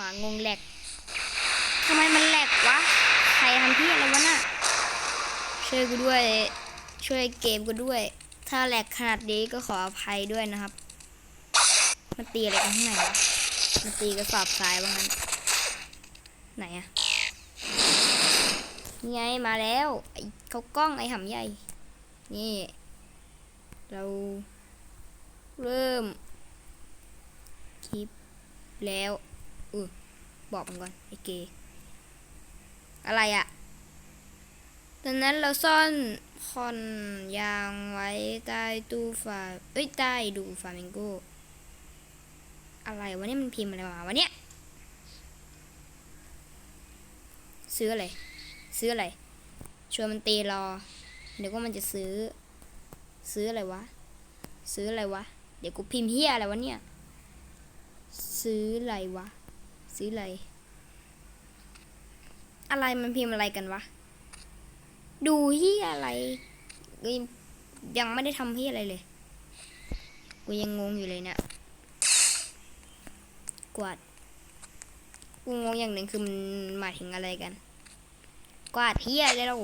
หมางงแหลกทำไมมันแหลกวะ ใครทำพี่อะไรวะน่ะ ช่วยกูด้วย ช่วยเกมกูด้วย ถ้าแหลกขนาดนี้ก็ขออภัยด้วยนะครับมันตีอะไรกันข้างในวะมันตีกระสอบทรายว่างั้น ไหนอะนี่ไงมาแล้วไอ้เขากล้องไอ้หำใหญ่ นี่ เราเริ่มคลิปแล้ว ออบอกมันก่อนไอเกอะไรอะตอนนั้นเราซ่อนคอนยางไว้ใต้ตู้ฝาเอ้ยใต้ดูฟามิงโกอะไรวะเนี่ยมันพิมพ์อะไรมาวะเนี่ยซื้ออะไร ซื้ออะไร ชวนมันตีรอ เดี๋ยวก็มันจะซื้อ ซื้ออะไรวะ ซื้ออะไรวะ เดี๋ยวกูพิมพ์เฮียอะไรวะเนี่ย ซื้ออะไรวะ ซื้ออะไรอะไรมันพิมพ์อะไรกันวะ ดูเฮียอะไรกูยังไม่ได้ทำเฮียอะไรเลย กูยังงงอยู่เลยเนี่ยกวาด กูงงอย่างหนึ่งคือมันหมายถึงอะไรกัน กวาดเฮียเลยเรา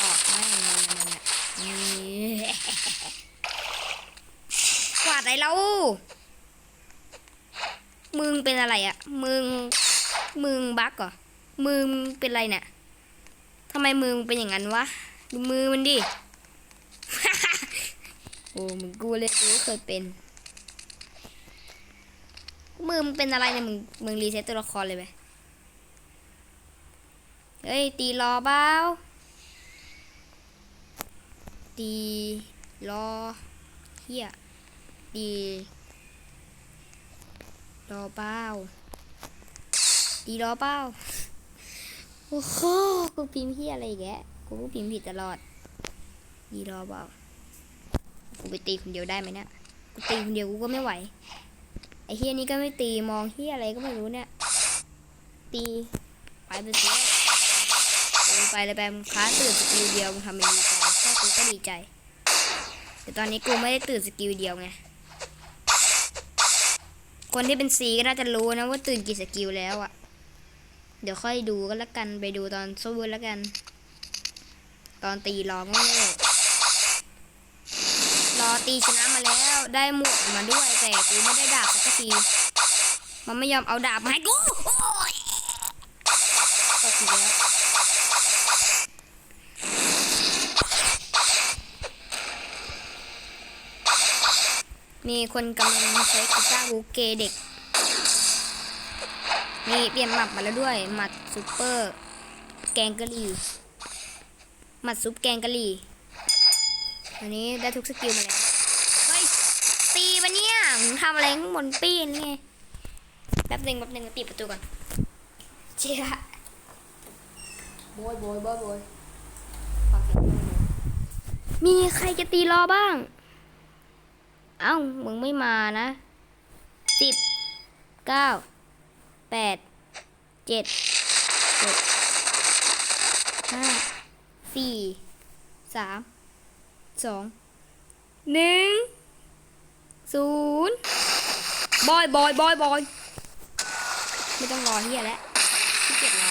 ออกไม่นั่นน่ะนี่กวาดอะไรเรา มึงเป็นอะไรอะมึง มึงบั๊กเหรอมือมึงเป็นอะไรเนี่ยทำไมมือมึงเป็นอย่างนั้นวะ ดูมือมันดิ โอ้มึงกูเลยกูเคยเป็น มือมึงเป็นอะไรเนี่ยมึงมึงรีเซ็ตตัวละครเลยไหมเฮ้ย ตีรอเบ้า ตีรอเฮียดี รอเป้าดีรอเป้าโอ้โหกูพิมพ์เฮียอะไรแกกูพิมพ์ผิดตลอด ดีรอเปล่ากูไปตีคนเดียวได้ไหมเนี่ยกูตีคนเดียวกูก็ไม่ไหว ไอ้เฮียนี่ก็ไม่ตีมองเฮียอะไรก็ไม่รู้เนี่ย ตีไปไปเสียลงไปเลยแปมงค้าตื่นสกิลเดียวมึงทำเป็นดีใจแค่กูก็ดีใจ แต่ตอนนี้กูไม่ได้ตื่นสกิลเดียวไง คนที่เป็นซีก็น่าจะรู้นะว่าตื่นกี่สกิลแล้วอะ่ะ เดี๋ยวค่อยดูก็แล้วกันไปดูตอนสู้แล้วกัน ตอนตีรอเง่รอตีชนะมาแล้วได้หมวกมาด้วยแต่กูไม่ได้ดาบสักที มันไม่ยอมเอาดาบมาให้กูโอ้ยตกอีกแล้ว มีคนกำลังใช้กีตาร์วูเกเด็ก นี่เปลี่ยนหมัดมาแล้วด้วย หมัดซูเปอร์ แกงกะหรี่ หมัดซุปแกงกะหรี่อันนี้ได้ทุกสกิลมาแล้ว เฮ้ย ตีปะเนี่ยมึงทำอะไรข้างบนปีนไงแป๊บหนึ่งแป๊บหนึ่งปิดประตูก่อนเจ๊ะโบยโบยโบยโบยฟังเสียงมีใครจะตีรอบ้าง เอ้า มึงไม่มานะสิบเก้าแปดเจ็ดหกห้าสี่สามสองหนึ่งศูนย์บอยบอยบอยบอยไม่ต้องรอเฮียแล้วขี้เกียจรอ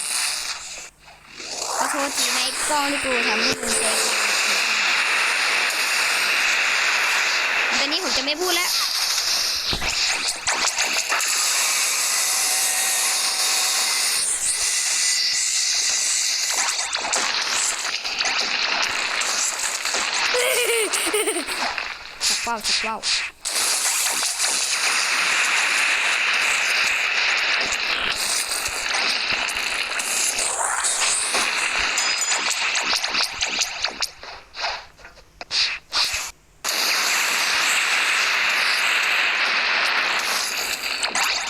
ขอโทษทีในกล้องที่กูทำให้มึงเซ็ งตอนนี้ผมจะไม่พูดแล้วสักว่าวสักว่าว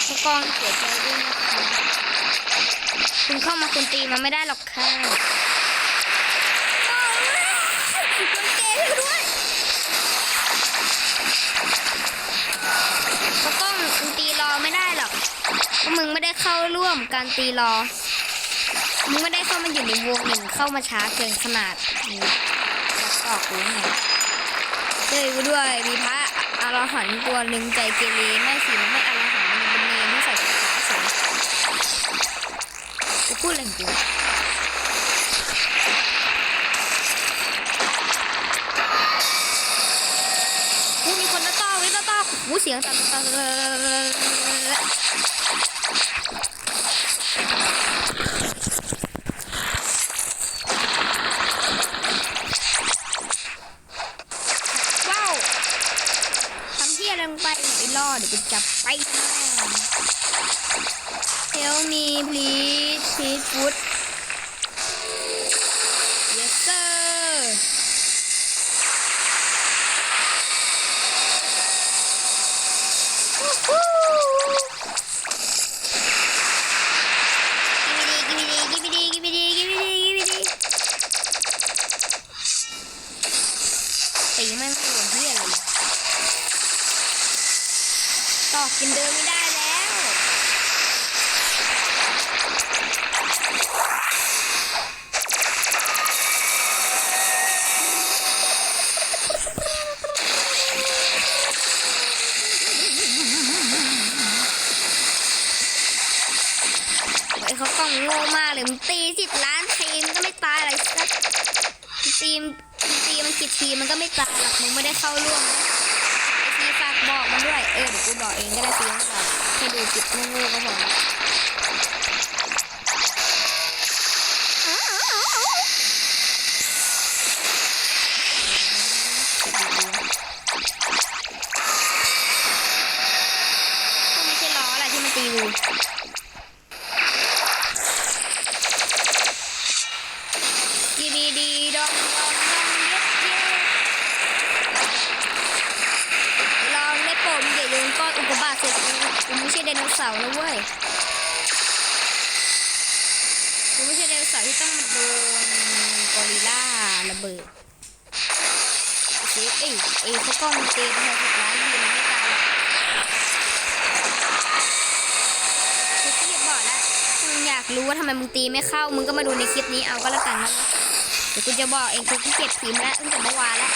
ผู้กองเสียใจด้วยนะคะ คุณเข้ามาคุณตีมันไม่ได้หรอกค่ะมันเกย์ด้วยก็ต้องมึงตีรอไม่ได้หรอกเพราะมึงไม่ได้เข้าร่วมการตีรอ มึงไม่ได้เข้ามาอยู่ในวงหนึ่งเข้ามาช้าเกินขนาดนี้จะตอกกูไงเจอกูด้วยมีพระอรหันต์ตัวหนึ่งใจเกเรไม่สิมันไ过来你就我你管他大围的大弧形哒哒哒哒哒哒哒哒哒哒哒哒 ไปไอ้ล่อเดี๋ยวกูจับไปแม่ง Help me please please food Yes sir วู้ฮู้กิบดีกิบดีกิบดีกิบดีกิบดีกิ ต่อกินเดิมไม่ได้แล้ว ไอ้เขากล้องโง่มากเลยมึงตีสิบล้านทีมก็ไม่ตายอะไรสักทีมตีมันกี่ทีมันก็ไม่ตายหรอกมึงไม่ได้เข้าร่วมนะไอ้ทีฝากบอก มันด้วย เออเดี๋ยวกูบอกเองก็ได้ตีนเราให้ดูจิตโง่ๆก็พอไม่ใช่ล้อแหละที่มันตีกู เบิดเอ้ยเอ้ยเอ้เขากล้องมันเตะไปหกสิบล้านดีมันไม่ตายหรอกกูขี้บอกแล้วมึงอยากรู้ว่าทำไมมึงตีไม่เข้า มึงก็มาดูในคลิปนี้เอาก็แล้วกันนะเดี๋ยวกูจะบอกเองกูที่เก็บพิมพ์แล้วตั้งแต่เมื่อวานแล้ว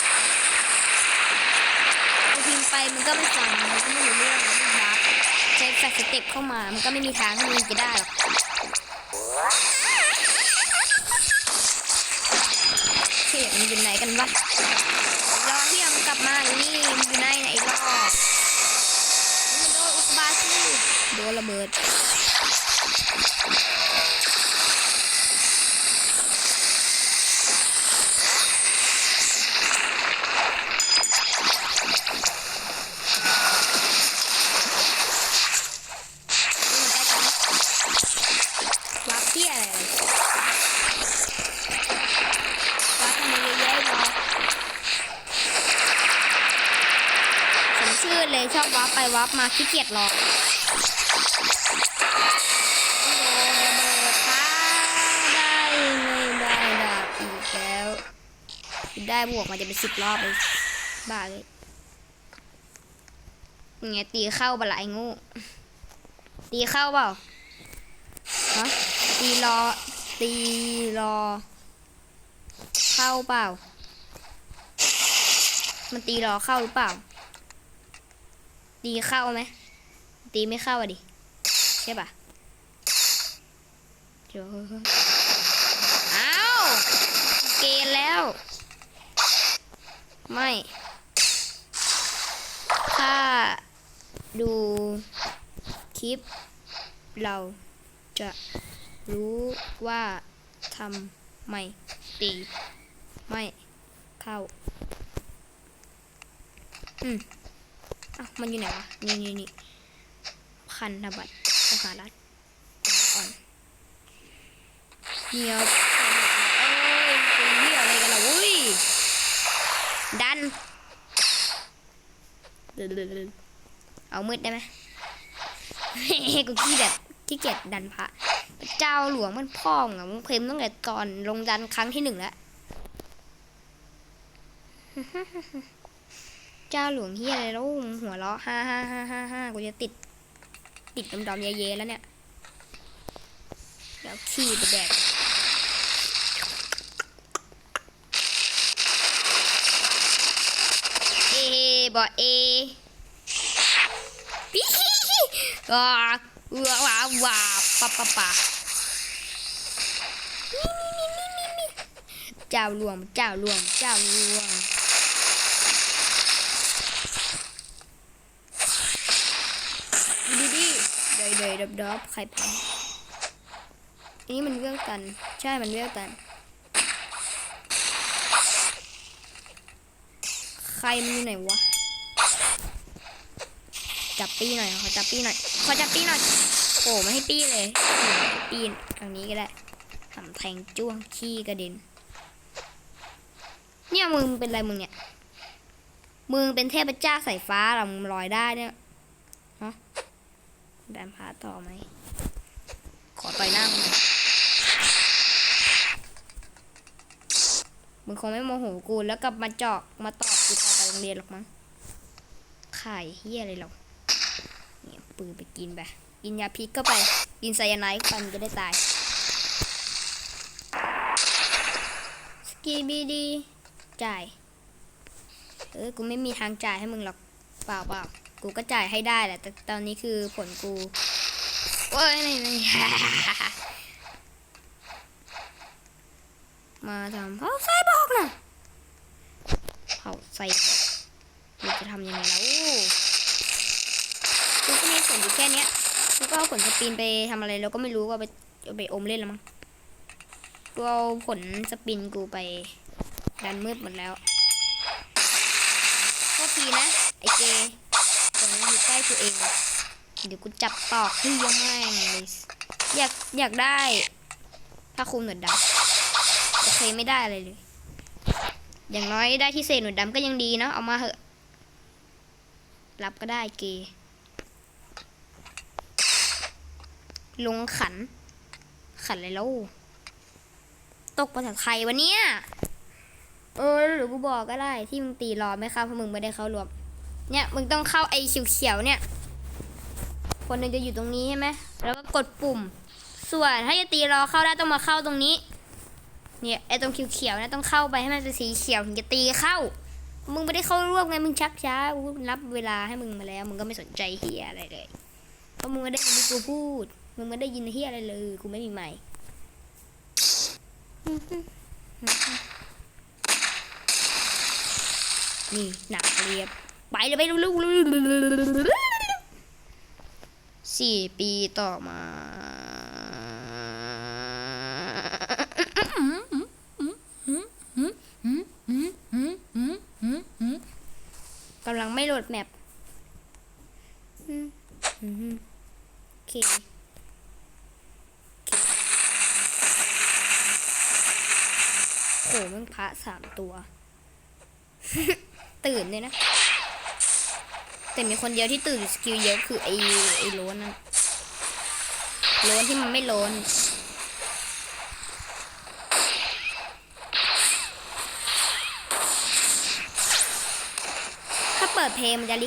กูพิมพ์ไปมันก็ไม่ฟังมันก็ไม่รู้เรื่องแล้วมันบัฟใช้แฟลชสเต็ปเข้ามา มันก็ไม่มีทางที่มึงจะได้หรอก ชอบวับไปวับมาขี้เกียจรอโดนระเบิดท้าได้ไม่ได้ดาบอีกแล้วได้บวกมันจะเป็นสิบรอบเลยบ้าเลยไงตีเข้าบะละไอ้งูตีเข้าเปล่าฮะตีรอตีรอ เข้าเปล่า มันตีรอเข้าหรือเปล่า ตีเข้าไหมตีไม่เข้าอะดิ ใช่ปะเจออ้าวเกณฑ์แล้ว ไม่ถ้าดูคลิป เราจะรู้ว่าทำไม่ตี ไม่เข้า อืม มันอยู่ไหนวะ นี่นี่นี่พันธบัตรสหรัฐอ่อนเงียบเอ้ยเป็นเหี้ยอะไรกันล่ะอุ้ย ดันเอามืดได้ไหมกูขี้แบบขี้เกียจดันพระเจ้าหลวงมันพ่องอะมึงเพลมตั้งแต่ก่อนลงดันครั้งที่หนึ่งแล้ว เจ้าหลวงเฮียอะไรแล้วหัวเราะฮ่าฮ่าฮ่าฮ่าฮ่ากูจะติด ติดดำๆเย่ๆแล้วเนี่ยแล้วขี้ไปแดกเอบอเอปีว้าว้าว้าว้าปะปะปะเจ้าหลวงเจ้าหลวงเจ้าหลวง ดยดับดับใครแพ้อันนี้มันเวลกัน ใช่ มันเวลกัน ใครมันอยู่ไหนวะ จับปี้หน่อยขอจับปี้หน่อยขอจับปี้หน่อย โอ้ไม่ให้ปี้เลย ปีนทางนี้ก็ได้ทำแทงจ้วงขี้กระเด็น เนี่ยมึงเป็นอะไรมึงเนี่ย มึงเป็นเทพเจ้าสายฟ้าเหรอมึงลอยได้เนี่ยฮะ แดนพาต่อไหม ขอต่อยหน้ามึงมึงคงไม่โมโหกูแล้วกลับมาเจาะมาตอบกูตอนไปโรงเรียนหรอกมั้งไขายเฮียอะไรหรอกเนี่ยปืนไปกินไปกินยาพิษเข้าไปกินไซยาไนด์เข้าไปมันจะได้ตายสกีบีดีจ่าย เออ กูไม่มีทางจ่ายให้มึงหรอก เปล่าเปล่า กูก็จ่ายให้ได้แหละ แต่ตอนนี้คือผลกูโอ้ยไม่ม่มาทำเผาไส้บอกนะเผาไส้กูจะทำยังไงแล้วกูก็มีผลอยู่แค่เนี้ยกูก็เอาผลสปินไปทำอะไรแล้วก็ไม่รู้ว่าไปไปอมเล่นล้วมั้งกูเอาผลสปินกูไปดันมืดหมดแล้วโทษทีนะ ไอเจ นี้อยู่ใกล้ตัวเอง เดี๋ยวกูจับตอกให้ยังแม่งเลยอยากอยากได้ถ้าคุมหนวดดำโอเคไม่ได้อะไรเลย อย่างน้อยได้ที่เศษหนวดดำก็ยังดีเนาะเอามาเหอะ รับก็ได้เกลงขัน ขันอะไรแล้ว ตกภาษาไทยวะเนี่ย เออหรือกูบอกก็ได้ที่มึงตีรอไม่เข้าเพราะมึงไม่ได้เข้ารวม เนี่ยมึงต้องเข้าไอ้เขียวๆเนี่ย คนหนึ่งจะอยู่ตรงนี้ใช่ไหมแล้วก็กดปุ่ม ส่วนถ้าจะตีรอเข้าได้ต้องมาเข้าตรงนี้ เนี่ยไอ้ตรงเขียวๆเนี่ยต้องเข้าไปให้มันเป็นสีเขียวถึงจะตีเข้า มึงไม่ได้เข้าร่วมไงมึงชักช้ากูนับเวลาให้มึงมาแล้ว มึงก็ไม่สนใจเฮียอะไรเลยเพราะมึงไม่ได้ยินกูพูด มึงไม่ได้ยินเฮียอะไรเลยกูไม่มีไมค์นี่หนักเรียบ ไปเลยไปลุกสี่ปีต่อมากำลังไม่โหลดแมปโอเคโอเคโหมันพระสามตัว ตื่นเลยนะ แต่มีคนเดียวที่ตื่นสกิลเยอะคือไอ้ไอ้โลนนั่นโลนที่มันไม่โลนถ้าเปิดเพลงมันจะลิ